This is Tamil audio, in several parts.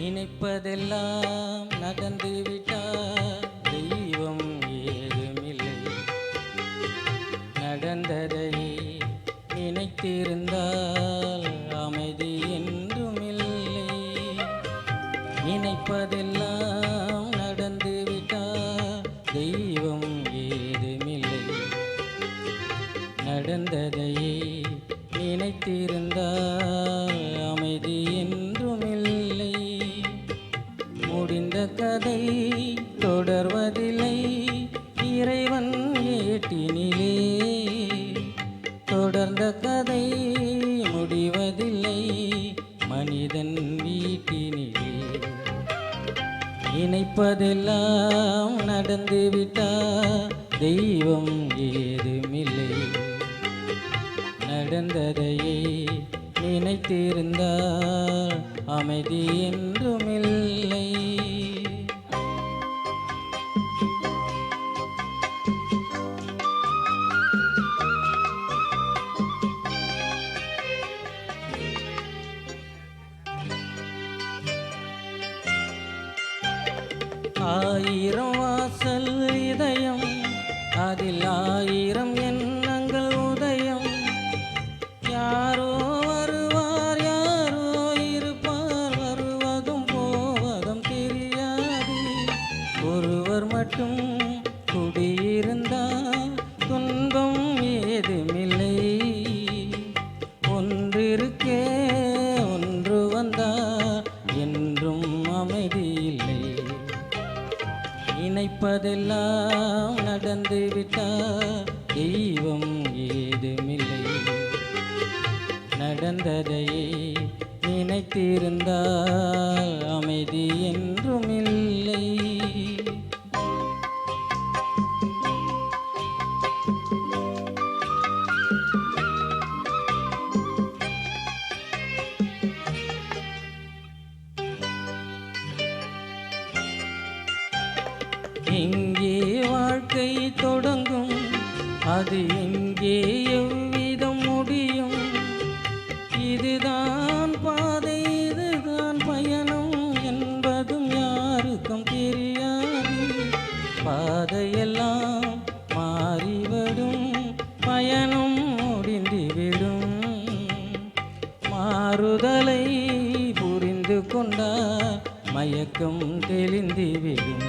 நினைப்பதெல்லாம் நடந்து விட்டால் தெய்வம் ஏதுமில்லை. நடந்ததை நினைத்திருந்தால் அமைதி என்றுமில்லை. நினைப்பதெல்லாம் நடந்து விட்டார். தெய்வம் ஏதுமில்லை. நடந்ததை நினைத்திருந்தால் அமைதி என்று இந்த கதை முடிவதில்லை. மனிதன் வீட்டினிலே நினைப்பதெல்லாம் நடந்துவிட்டா? தெய்வம் ஏதுமில்லை. நடந்ததையே நினைத்திருந்தால் அமைதி என்றுமில்லை. ஆயிரம் நினைப்பதெல்லாம் நடந்து விட்டார் தெய்வம் ஏதுமில்லை. நடந்ததையே நினைத்திருந்தார் எங்கே வாழ்க்கை தொடங்கும். அது எங்கே எவ்விதம் முடியும்? இதுதான் பாதை இதுதான் பயணம் என்பதும் யாருக்கும் தெரியாது. பாதையெல்லாம் மாறிவிடும் பயணம் முடிந்துவிடும். மாறுதலை புரிந்து கொண்டால் மயக்கம் தெளிந்துவிடும்.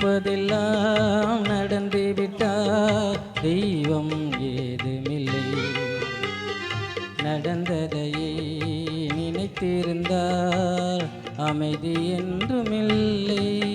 நினைப்பதெல்லாம் நடந்து விட்டார். தெய்வம் ஏதுமில்லை. நடந்ததையே நினைத்திருந்தார். அமைதி என்றுமில்லை.